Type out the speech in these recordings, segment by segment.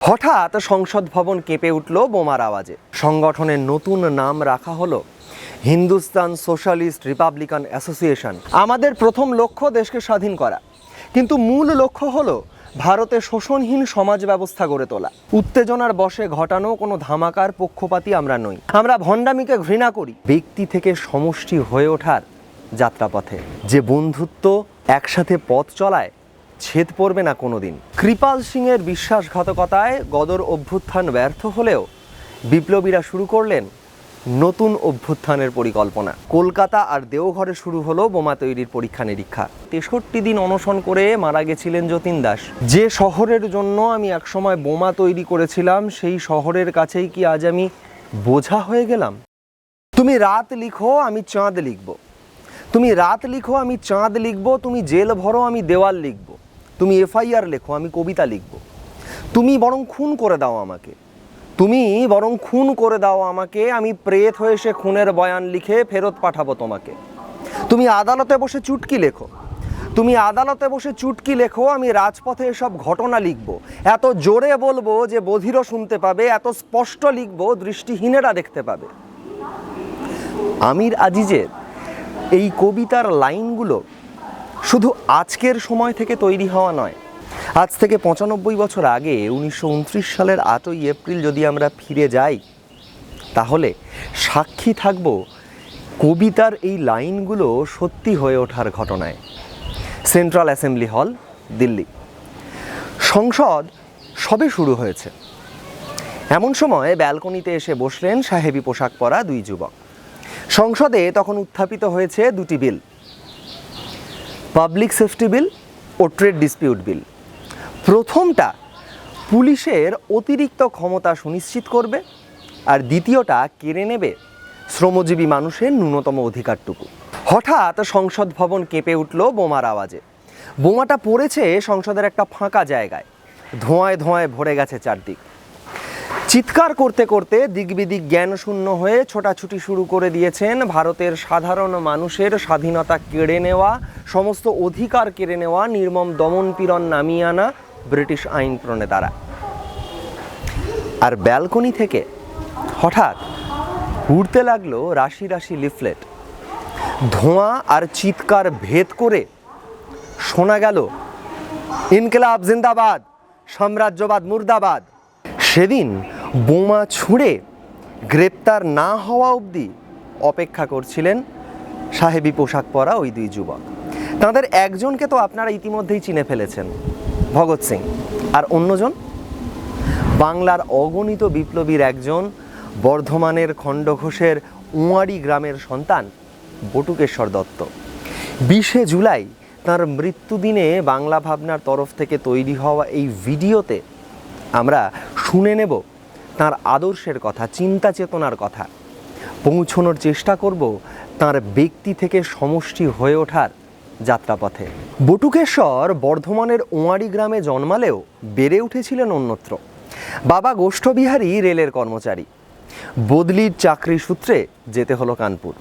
হঠাৎ সংসদ ভবন কেঁপে উঠল বোমার আওয়াজে। সংগঠনের নতুন নাম রাখা হলো হিন্দুস্তান সোশ্যালিস্ট রিপাবলিকান অ্যাসোসিয়েশন। আমাদের প্রথম লক্ষ্য দেশকে স্বাধীন করা। কিন্তু মূল লক্ষ্য হলো ভারতে শোষণহীন সমাজ ব্যবস্থা গড়ে তোলা। উত্তেজনার বশে ঘটানো কোনো ধামাকার পক্ষপাতী আমরা নই। আমরা ভণ্ডামিকে ঘৃণা করি। ব্যক্তি থেকে সমষ্টি হয়ে ওঠার যাত্রাপথে। যে বন্ধুত্ব একসাথে পথ চলায় ছেদ পড়বে না কোনোদিন। কৃপাল সিংয়ের বিশ্বাসঘাতকতায় গদর অভ্যুত্থান ব্যর্থ হলেও বিপ্লবীরা শুরু করলেন নতুন অভ্যুত্থানের পরিকল্পনা। কলকাতা আর দেওঘরে শুরু হলো বোমা তৈরির পরীক্ষা নিরীক্ষা। তেষট্টি দিন অনশন করে মারা গেছিলেন যতীন দাস। যে শহরের জন্য আমি একসময় বোমা তৈরি করেছিলাম, সেই শহরের কাছেই কি আজ আমি বোঝা হয়ে গেলাম? তুমি রাত লিখো, আমি চাঁদ লিখব। তুমি রাত লিখো, আমি চাঁদ লিখব। তুমি জেল ভরো, আমি দেওয়াল লিখব। তুমি এফআইআর লেখো, আমি কবিতা লিখব। তুমি বরং খুন করে দাও আমাকে। তুমি বরং খুন করে দাও আমাকে, আমি প্রেত হয়ে সে খুনের বয়ান লিখে ফেরত পাঠাবো তোমাকে। তুমি আদালতে বসে চুটকি লেখো। তুমি আদালতে বসে চুটকি লেখো, আমি রাজপথে এসব ঘটনা লিখব। এত জোরে বলব যে বধিরও শুনতে পাবে, এত স্পষ্ট লিখব, দৃষ্টিহীনেরা দেখতে পাবে। আমির আজিজের এই কবিতার লাইনগুলো শুধু আজকের সময় থেকে তৈরি হওয়া নয়, আজ থেকে পঁচানব্বই বছর আগে উনিশশো উনত্রিশ সালের আটই এপ্রিল যদি আমরা ফিরে যাই, তাহলে সাক্ষী থাকব কবিতার এই লাইনগুলো সত্যি হয়ে ওঠার ঘটনায়। সেন্ট্রাল অ্যাসেম্বলি হল, দিল্লি। সংসদ সবে শুরু হয়েছে। এমন সময় ব্যালকনিতে এসে বসলেন সাহেবী পোশাক পরা দুই যুবক। সংসদে তখন উত্থাপিত হয়েছে দুটি বিল। পাবলিক সেফটি বিল ও ট্রেড ডিসপিউট বিল। প্রথমটা পুলিশের অতিরিক্ত ক্ষমতা সুনিশ্চিত করবে আর দ্বিতীয়টা কেড়ে নেবে শ্রমজীবী মানুষের ন্যূনতম অধিকারটুকু। হঠাৎ সংসদ ভবন কেঁপে উঠল বোমার আওয়াজে। বোমাটা পড়েছে সংসদের একটা ফাঁকা জায়গায়। ধোঁয়ায় ধোঁয়ায় ভরে গেছে চারদিক। চিৎকার করতে করতে দিগবিদিক জ্ঞান শূন্য হয়ে ছোটাছুটি শুরু করে দিয়েছেন ভারতের সাধারণ মানুষের স্বাধীনতা কেড়ে নেওয়া, সমস্ত অধিকার কেড়ে নেওয়া নির্মম দমন পীড়ন নামিয়ে আনা ব্রিটিশ আইন প্রণেতারা। আর ব্যালকনি থেকে হঠাৎ উড়তে লাগল রাশি রাশি লিফলেট। ধোঁয়া আর চিৎকার ভেদ করে শোনা গেল, ইনকলাব জিন্দাবাদ, সাম্রাজ্যবাদ মুর্দাবাদ। সেদিন বোমা ছুঁড়ে গ্রেপ্তার না হওয়া অবধি অপেক্ষা করছিলেন সাহেবী পোশাক পরা ওই দুই যুবক। তাদের একজনকে তো আপনারা ইতিমধ্যেই চিনে ফেলেছেন, ভগৎ সিং। আর অন্যজন? বাংলার অগণিত বিপ্লবীর একজন বর্ধমানের খণ্ডঘোষের উঁয়ারি গ্রামের সন্তান, বটুকেশ্বর দত্ত। বিশে জুলাই তার মৃত্যুদিনে বাংলা ভাবনার তরফ থেকে তৈরি হওয়া এই ভিডিওতে আমরা শুনে নেব তার আদর্শের কথা, চিন্তা চেতনার কথা। পৌঁছনোর চেষ্টা করব তার ব্যক্তি থেকে সমষ্টি হয়ে ওঠার যাত্রাপথে। বটুকেশ্বর বর্ধমানের ওয়ারি গ্রামে জন্মালেও বেড়ে উঠেছিলেন অন্যত্র। বাবা গোষ্ঠবিহারী রেলের কর্মচারী। বদলির চাকরি সূত্রে যেতে হলো কানপুর।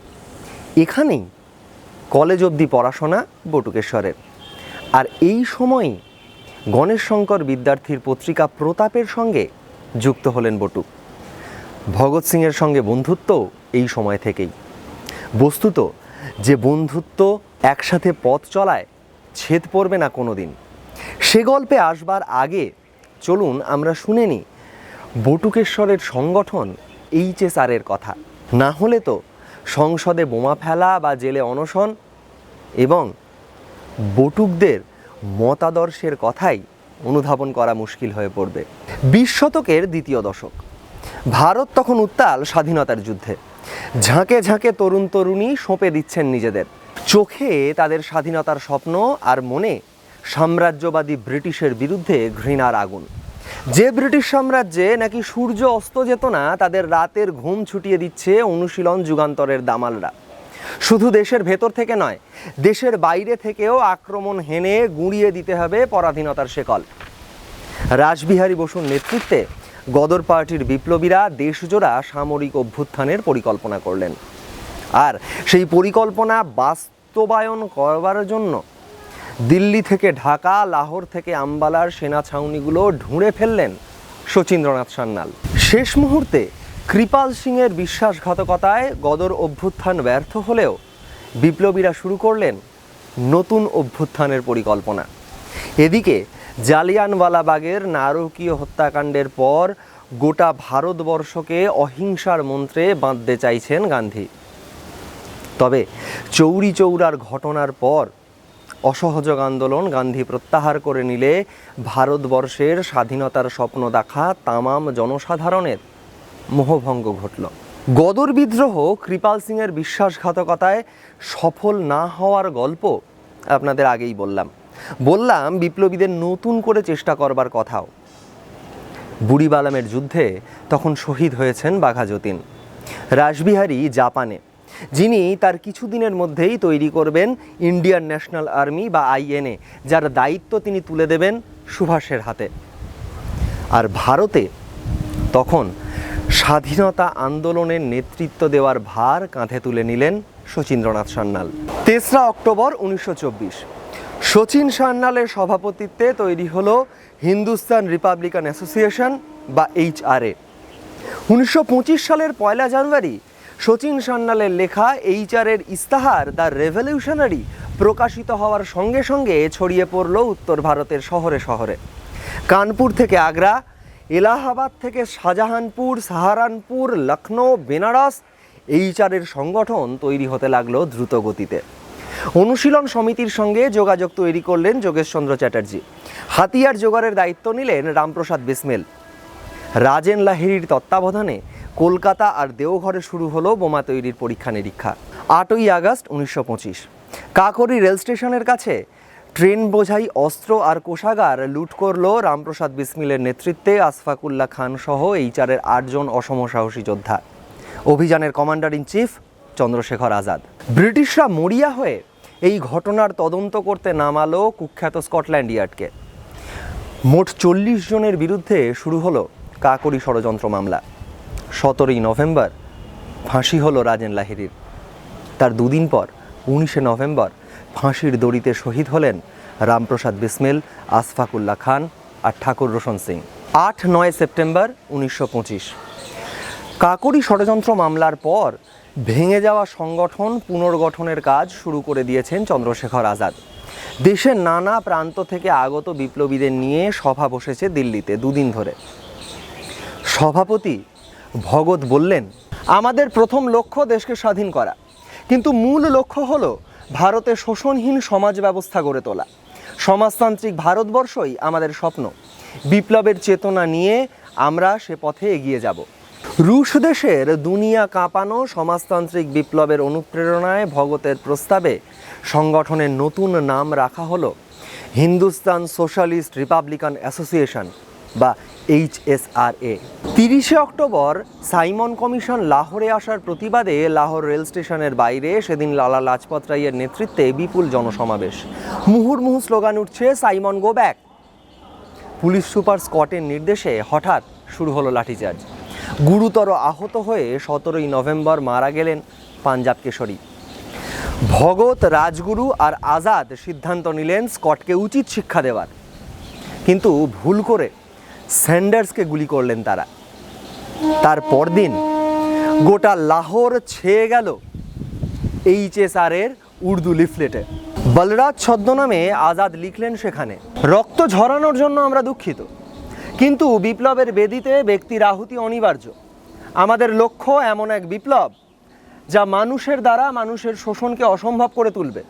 এখানেই কলেজ অবধি পড়াশোনা বটুকেশ্বরের। আর এই সময়ই গণেশ শঙ্কর বিদ্যার্থীর পত্রিকা প্রতাপের সঙ্গে যুক্ত হলেন বটু। ভগৎ সিংয়ের সঙ্গে বন্ধুত্ব এই সময় থেকেই। বস্তুত যে বন্ধুত্ব একসাথে পথ চলায়, ছেদ পড়বে না কোনো দিন সে গল্পে আসবার আগে চলুন আমরা শুনে নিই বটুকেশ্বরের সংগঠন এইচএসআরের কথা। না হলে তো সংসদে বোমা ফেলা বা জেলে অনশন এবং বটুকদের মতাদর্শের কথাই অনুধাবন করা মুশকিল হয়ে পড়বে। বিশ শতকের দ্বিতীয় দশক। ভারত তখন উত্তাল স্বাধীনতার যুদ্ধে। ঝাঁকে ঝাঁকে তরুণ তরুণী সঁপে দিচ্ছেন নিজেদের। চোখে তাদের স্বাধীনতার স্বপ্ন আর মনে সাম্রাজ্যবাদী ব্রিটিশের বিরুদ্ধে ঘৃণার আগুন। যে ব্রিটিশ সাম্রাজ্যে নাকি সূর্য অস্ত যেত না, তাদের রাতের ঘুম ছুটিয়ে দিচ্ছে অনুশীলন যুগান্তরের দামালরা। শুধু দেশের ভেতর থেকে নয়, দেশের বাইরে থেকেও আক্রমণ হেনে গুঁড়িয়ে দিতে হবে পরাধীনতার শেকল। রাসবিহারী বসুর নেতৃত্বে গদর পার্টির বিপ্লবীরা দেশজোড়া সামরিক অভ্যুত্থানের পরিকল্পনা করলেন। আর সেই পরিকল্পনা বাস্তবায়ন করবার জন্য দিল্লি থেকে ঢাকা, লাহোর থেকে আম্বালার সেনা ছাউনিগুলো ঢুঁড়ে ফেললেন শচীন্দ্রনাথ সান্যাল। শেষ মুহূর্তে কৃপাল সিংয়ের বিশ্বাসঘাতকতায় গদর অভ্যুত্থান ব্যর্থ হলেও বিপ্লবীরা শুরু করলেন নতুন অভ্যুত্থানের পরিকল্পনা। এদিকে জালিয়ানওয়ালাবাগের নারকীয় হত্যাকাণ্ডের পর গোটা ভারতবর্ষকে অহিংসার মন্ত্রে বাঁধতে চাইছেন গান্ধী। তবে চৌরি চৌরার ঘটনার পর অসহযোগ আন্দোলন গান্ধী প্রত্যাহার করে নিলে ভারতবর্ষের স্বাধীনতার স্বপ্ন দেখা তামাম জনসাধারণের। মোহভঙ্গ ঘটল। গদর বিদ্রোহ কৃপাল সিংয়ের বিশ্বাসঘাতকতায় সফল না হওয়ার গল্প আপনাদের আগেই বললাম। বললাম, বিপ্লবীদের নতুন করে চেষ্টা করবার কথাও। বুড়িবালামের যুদ্ধে তখন শহীদ হয়েছেন বাঘা যতীন। রাসবিহারী জাপানে, যিনি তার কিছুদিনের মধ্যেই তৈরি করবেন ইন্ডিয়ান ন্যাশনাল আর্মি বা আইএনএ, যার দায়িত্ব তিনি তুলে দেবেন সুভাষের হাতে। আর ভারতে তখন স্বাধীনতা আন্দোলনের নেতৃত্ব দেওয়ার ভার কাঁধে তুলে নিলেন শচীন্দ্রনাথ সান্যাল। তেসরা অক্টোবর উনিশশো শচীন সান্যালের সভাপতিত্বে তৈরি হলো হিন্দুস্তান রিপাবলিকান অ্যাসোসিয়েশন বা এইচআরএ উনিশশো সালের পয়লা জানুয়ারি শচীন সান্যালের লেখা এইচআরের ইস্তাহার দ্য রেভলিউশনারি প্রকাশিত হওয়ার সঙ্গে সঙ্গে ছড়িয়ে পড়ল উত্তর ভারতের শহরে শহরে। কানপুর থেকে আগ্রা এলাহাবাদ থেকে শাহজাহানপুর, সাহারানপুর, লখনৌ, বেনারস এইচআরের সংগঠন তৈরি হতে লাগল দ্রুত গতিতে অনুশীলন সমিতির সঙ্গে যোগাযোগ তৈরি করলেন যোগেশচন্দ্র চ্যাটার্জি। হাতিয়ার জোগাড়ের দায়িত্ব নিলেন রামপ্রসাদ বিসমিল। রাজেন লাহিড়ির তত্ত্বাবধানে কলকাতা আর দেওঘরে শুরু হলো বোমা তৈরির পরীক্ষা নিরীক্ষা আটই আগস্ট উনিশশো পঁচিশ। কাকরি রেল স্টেশনের কাছে ট্রেন বোঝাই অস্ত্র আর কোষাগার লুট করল রামপ্রসাদ বিসমিলের নেতৃত্বে আসফাকুল্লাহ খান সহ এইচারের আটজন অসম সাহসী যোদ্ধা। অভিযানের commander in chief Chandrashekhar Azad. ব্রিটিশরা মরিয়া হয়ে এই ঘটনার তদন্ত করতে নামালো কুখ্যাত স্কটল্যান্ড ইয়ার্ডকে। মোট চল্লিশ জনের বিরুদ্ধে শুরু হলো কাকরি ষড়যন্ত্র মামলা। সতেরোই নভেম্বর ফাঁসি হলো রাজেন লাহিড়ির। তার দুদিন পর, উনিশে নভেম্বর ফাঁসির দড়িতে শহীদ হলেন রামপ্রসাদ বিসমিল, আসফাকুল্লাহ খান আর ঠাকুর রোশন সিং। আট, নয় সেপ্টেম্বর উনিশশো পঁচিশ। কাকরি ষড়যন্ত্র মামলার পর ভেঙে যাওয়া সংগঠন পুনর্গঠনের কাজ শুরু করে দিয়েছেন চন্দ্রশেখর আজাদ। দেশের নানা প্রান্ত থেকে আগত বিপ্লবীদের নিয়ে সভা বসেছে দিল্লিতে দুদিন ধরে। সভাপতি ভগত বললেন, আমাদের প্রথম লক্ষ্য দেশকে স্বাধীন করা। কিন্তু মূল লক্ষ্য হলো ভারতে শোষণহীন সমাজ ব্যবস্থা গড়ে তোলা। সমাজতান্ত্রিক ভারতবর্ষই আমাদের স্বপ্ন। বিপ্লবের চেতনা নিয়ে আমরা সে পথে এগিয়ে যাব। রুশ দেশের দুনিয়া কাঁপানো সমাজতান্ত্রিক বিপ্লবের অনুপ্রেরণায় ভগতের প্রস্তাবে সংগঠনের নতুন নাম রাখা হলো হিন্দুস্তান সোশ্যালিস্ট রিপাবলিকান অ্যাসোসিয়েশন বা এইচএসআরএ তিরিশে অক্টোবর সাইমন কমিশন লাহোরে আসার প্রতিবাদে লাহোর রেল স্টেশনের বাইরে সেদিন লালা লাজপত রাইয়ের নেতৃত্বে বিপুল জনসমাবেশ। মুহুর্মুহু স্লোগান উঠছে, Simon, go back! Police super স্কটের নির্দেশে হঠাৎ শুরু হলো লাঠিচার্জ। গুরুতর আহত হয়ে সতেরোই নভেম্বর মারা গেলেন পাঞ্জাব কেশরী। ভগৎ রাজগুরু আর আজাদ সিদ্ধান্ত নিলেন স্কটকে উচিত শিক্ষা দেওয়ার। কিন্তু ভুল করে স্যান্ডার্সকে গুলি করলেন তারা। তার পরদিন গোটা লাহোর ছেয়ে গেল এইচএসআর এর উর্দু লিফলেটে। বলরাজ ছদ্মনামে আজাদ লিখলেন সেখানে, রক্ত ঝরানোর জন্য আমরা দুঃখিত। কিন্তু বিপ্লবের বেদিতে ব্যক্তির আহুতি অনিবার্য। আমাদের লক্ষ্য এমন এক বিপ্লব যা মানুষের দ্বারা মানুষের শোষণকে অসম্ভব করে তুলবে।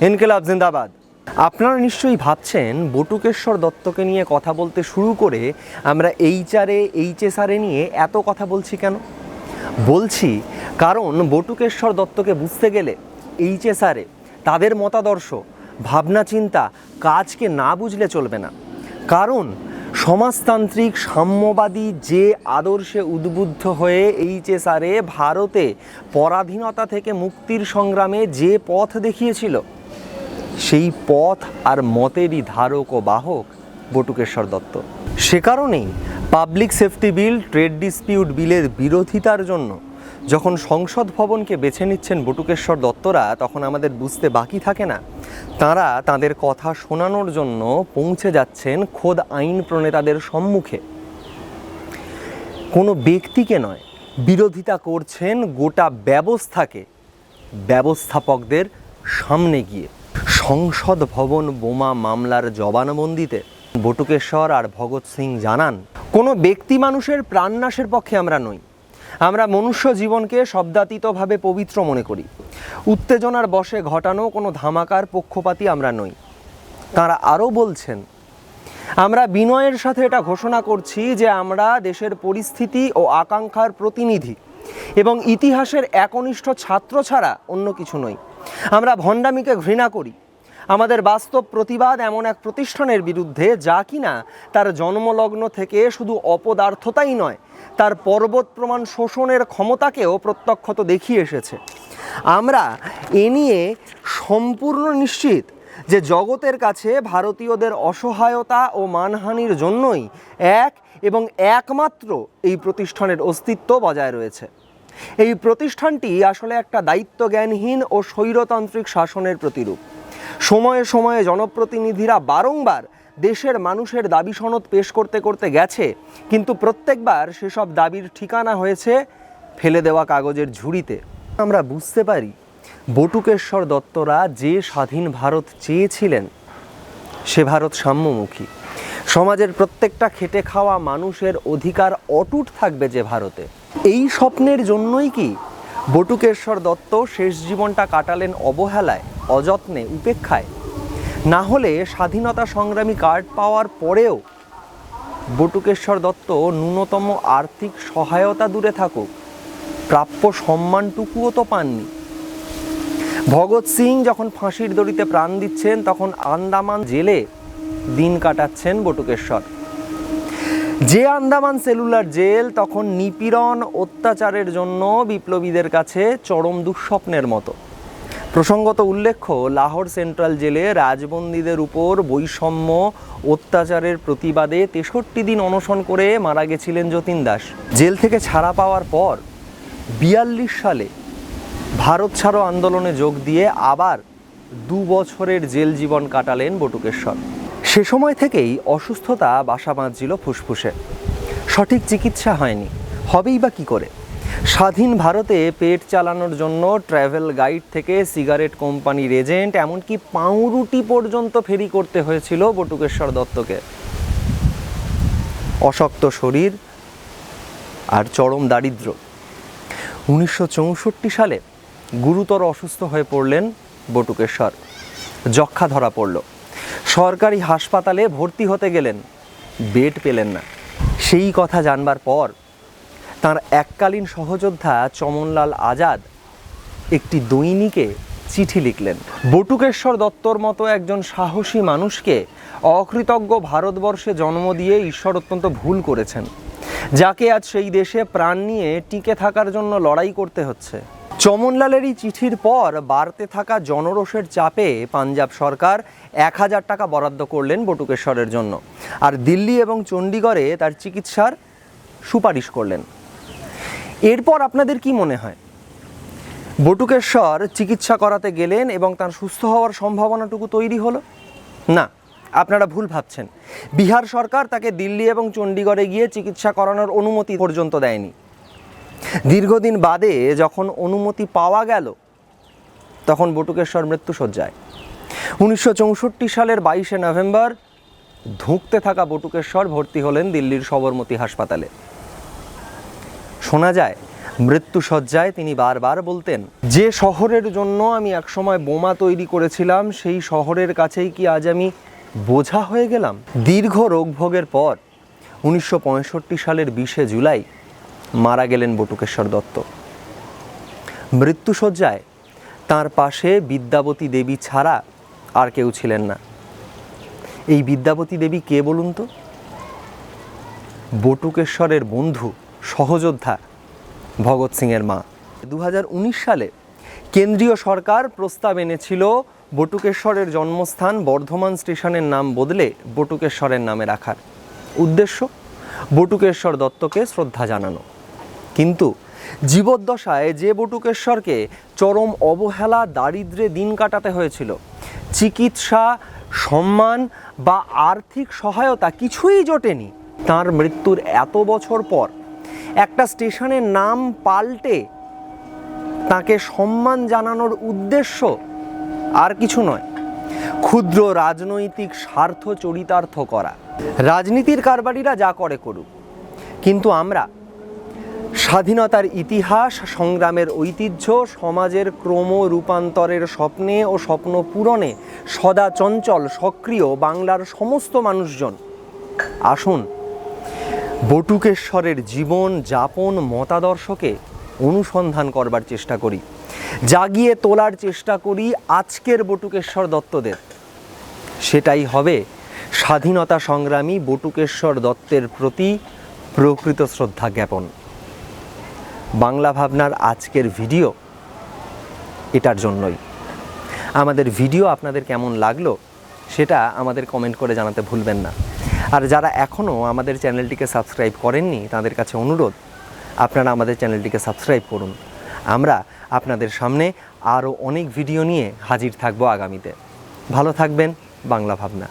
ইনকেলাব জিন্দাবাদ। আপনারা নিশ্চয়ই ভাবছেন বটুকেশ্বর দত্তকে নিয়ে কথা বলতে শুরু করে আমরা এইচআরএ এইচএসআরএ নিয়ে এত কথা বলছি কেন? বলছি কারণ বটুকেশ্বর দত্তকে বুঝতে গেলে এইচএসআরএ তাদের মতাদর্শ, ভাবনা চিন্তা, কাজকে না বুঝলে চলবে না। কারণ সমাজতান্ত্রিক, সাম্যবাদী যে আদর্শে উদ্বুদ্ধ হয়ে এইচএসআরএ ভারতে পরাধীনতা থেকে মুক্তির সংগ্রামে যে পথ দেখিয়েছিল সেই পথ আর মতেরই ধারক ও বাহক বটুকেশ্বর দত্ত। সে কারণেই public safety bill trade dispute বিলের বিরোধিতার জন্য যখন সংসদ ভবনকে বেছে নিচ্ছেন বটুকেশ্বর দত্তরা, তখন আমাদের বুঝতে বাকি থাকে না। তারা তাদের কথা শোনানোর জন্য পৌঁছে যাচ্ছেন খোদ আইন প্রণেতাদের সম্মুখে। কোনো ব্যক্তিকে নয়, বিরোধিতা করছেন গোটা ব্যবস্থাকে, ব্যবস্থাপকদের সামনে গিয়ে। সংসদ ভবন বোমা মামলার জবানবন্দিতে বটুকেশ্বর আর ভগৎ সিং জানান, কোনো ব্যক্তি মানুষের প্রাণনাশের পক্ষে আমরা নই। আমরা মনুষ্য জীবনকে শব্দাতীতভাবে পবিত্র মনে করি। উত্তেজনার বশে ঘটানো কোনো ধামাকার পক্ষপাতী আমরা নই। তারা আরও বলছেন, আমরা বিনয়ের সাথে এটা ঘোষণা করছি যে আমরা দেশের পরিস্থিতি ও আকাঙ্ক্ষার প্রতিনিধি এবং ইতিহাসের একনিষ্ঠ ছাত্র ছাড়া অন্য কিছু নই। আমরা ভণ্ডামিকে ঘৃণা করি। আমাদের বাস্তব প্রতিবাদ এমন এক প্রতিষ্ঠানের বিরুদ্ধে যা কিনা তার জন্মলগ্ন থেকে শুধু অপদার্থতাই নয়, তার পর্বত প্রমাণ শোষণের ক্ষমতাকেও প্রত্যক্ষত দেখিয়ে এসেছে। আমরা এ নিয়ে সম্পূর্ণ নিশ্চিত যে জগতের কাছে ভারতীয়দের অসহায়তা ও মানহানির জন্যই এক এবং একমাত্র এই প্রতিষ্ঠানের অস্তিত্ব বজায় রয়েছে। এই প্রতিষ্ঠানটি আসলে একটা দায়িত্বজ্ঞানহীন ও স্বৈরতান্ত্রিক শাসনের প্রতিরূপ। সময়ে সময়ে জনপ্রতিনিধিরা বারংবার দেশের মানুষের দাবি সনদ পেশ করতে করতে গেছে, কিন্তু প্রত্যেকবার সেসব দাবির ঠিকানা হয়েছে ফেলে দেওয়া কাগজের ঝুড়িতে। আমরা বুঝতে পারি, বটুকেশ্বর দত্তরা যে স্বাধীন ভারত চেয়েছিলেন, সে ভারত সাম্যমুখী। সমাজের প্রত্যেকটা খেটে খাওয়া মানুষের অধিকার অটুট থাকবে যে ভারতে। এই স্বপ্নের জন্যই কি? বটুকেশ্বর দত্ত শেষ জীবনটা কাটালেন অবহেলায়, অযত্নে, উপেক্ষায়। না হলে স্বাধীনতা সংগ্রামী কার্ড পাওয়ার পরেও বটুকেশ্বর দত্ত ন্যূনতম আর্থিক সহায়তা দূরে থাকুক। প্রাপ্য সম্মানটুকুও তো পাননি। ভগৎ সিং যখন ফাঁসির দড়িতে প্রাণ দিচ্ছেন, তখন আন্দামান জেলে দিন কাটাচ্ছেন বটুকেশ্বর। যে আন্দামান সেলুলার জেল, তখন নিপীড়ন অত্যাচারের জন্য বিপ্লবীদের কাছে চরম দুঃস্বপ্নের মতো। প্রসঙ্গত উল্লেখ্য, লাহোর সেন্ট্রাল জেলে রাজবন্দীদের উপর বৈষম্য অত্যাচারের প্রতিবাদে তেষট্টি দিন অনশন করে মারা গেছিলেন যতীন দাস। জেল থেকে ছাড়া পাওয়ার পর বিয়াল্লিশ সালে ভারত ছাড়ো আন্দোলনে যোগ দিয়ে আবার দু বছরের জেল জীবন কাটালেন বটুকেশ্বর। সে সময় থেকেই অসুস্থতা বাসা বাঁধছিল ফুসফুসে। সঠিক চিকিৎসা হয়নি। হবেই বা কী করে? স্বাধীন ভারতে পেট চালানোর জন্য ট্রাভেল গাইড থেকে সিগারেট কোম্পানির এজেন্ট, এমনকি পাউরুটি পর্যন্ত ফেরি করতে হয়েছিল বটুকেশ্বর দত্তকে। অশক্ত শরীর আর চরম দারিদ্র্য উনিশশো সালে গুরুতর অসুস্থ হয়ে পড়লেন বটুকেশ্বর। যক্ষা ধরা পড়ল। সরকারি হাসপাতালে ভর্তি হতে গেলেন। বেড পেলেন না। সেই কথা জানবার পর তার এককালীন সহযোদ্ধা চমনলাল আজাদ একটি দৈনিকে চিঠি লিখলেন। বটুকেশ্বর দত্তর মতো একজন সাহসী মানুষকে অকৃতজ্ঞ ভারতবর্ষে জন্ম দিয়ে ঈশ্বর অত্যন্ত ভুল করেছেন, যাকে আজ সেই দেশে প্রাণ নিয়ে টিকে থাকার জন্য লড়াই করতে হচ্ছে। চমনলালের এই চিঠির পর বাড়তে থাকা জনরোষের চাপে পাঞ্জাব সরকার এক হাজার টাকা বরাদ্দ করলেন বটুকেশ্বরের জন্য। আর দিল্লি এবং চণ্ডীগড়ে তার চিকিৎসার সুপারিশ করলেন। এরপর আপনাদের কি মনে হয়? বটুকেশ্বর চিকিৎসা করাতে গেলেন এবং তার সুস্থ হওয়ার সম্ভাবনাটুকু তৈরি হলো? না, আপনারা ভুল ভাবছেন। বিহার সরকার তাকে দিল্লি এবং চণ্ডীগড়ে গিয়ে চিকিৎসা করানোর অনুমতি পর্যন্ত দেয়নি। দীর্ঘদিন বাদে যখন অনুমতি পাওয়া গেল, তখন বটুকেশ্বর মৃত্যুসজ্জায় উনিশশো চৌষট্টি সালের বাইশে নভেম্বর, ধুঁকতে থাকা বটুকেশ্বর ভর্তি হলেন দিল্লির সবরমতী হাসপাতালে। শোনা যায় মৃত্যুসজ্জায় তিনি বারবার বলতেন, যে শহরের জন্য আমি একসময় বোমা তৈরি করেছিলাম, সেই শহরের কাছেই কি আজ আমি বোঝা হয়ে গেলাম? দীর্ঘ রোগভোগের পর, উনিশশো পঁয়ষট্টি সালের বিশে জুলাই মারা গেলেন বটুকেশ্বর দত্ত। মৃত্যুসজ্জায় তার পাশে বিদ্যাবতী দেবী ছাড়া আর কেউ ছিলেন না। এই বিদ্যাবতী দেবী কে বলুন তো? বটুকেশ্বরের বন্ধু, সহযোদ্ধা ভগৎ সিংয়ের মা। দু হাজার উনিশ সালে কেন্দ্রীয় সরকার প্রস্তাব এনেছিল, বটুকেশ্বরের জন্মস্থান বর্ধমান স্টেশনের নাম বদলে বটুকেশ্বরের নামে রাখার। উদ্দেশ্য, বটুকেশ্বর দত্তকে শ্রদ্ধা জানানো। কিন্তু জীবদ্দশায় যে বটুকেশ্বরকে চরম অবহেলা দারিদ্রে দিন কাটাতে হয়েছিল, চিকিৎসা, সম্মান বা আর্থিক সহায়তা কিছুই জোটেনি। তার মৃত্যুর এত বছর পর একটা স্টেশনের নাম পাল্টে তাকে সম্মান জানানোর উদ্দেশ্য আর কিছু নয়, ক্ষুদ্র রাজনৈতিক স্বার্থ চরিতার্থ করা। রাজনীতির কারবারিরা যা করে করুক, কিন্তু আমরা স্বাধীনতার ইতিহাস, সংগ্রামের ঐতিহ্য, সমাজের ক্রম রূপান্তরের স্বপ্নে ও স্বপ্ন পূরণে সদা চঞ্চল, সক্রিয় বাংলার সমস্ত মানুষজন। আসুন, বটুকেশ্বরের জীবন, যাপন, মতাদর্শকে অনুসন্ধান করবার চেষ্টা করি। জাগিয়ে তোলার চেষ্টা করি আজকের বটুকেশ্বর দত্তদের। সেটাই হবে স্বাধীনতা সংগ্রামী বটুকেশ্বর দত্তের প্রতি প্রকৃত শ্রদ্ধা জ্ঞাপন। বাংলা ভাবনার আজকের ভিডিও এটার জন্যই। আমাদের ভিডিও আপনাদের কেমন লাগল সেটা আমাদের কমেন্ট করে জানাতে ভুলবেন না। আর যারা এখনও আমাদের চ্যানেলটিকে সাবস্ক্রাইব করেননি, তাদের কাছে অনুরোধ, আপনারা আমাদের চ্যানেলটিকে সাবস্ক্রাইব করুন। আমরা আপনাদের সামনে আরও অনেক ভিডিও নিয়ে হাজির থাকব আগামীতে। ভালো থাকবেন বাংলা ভাবনা।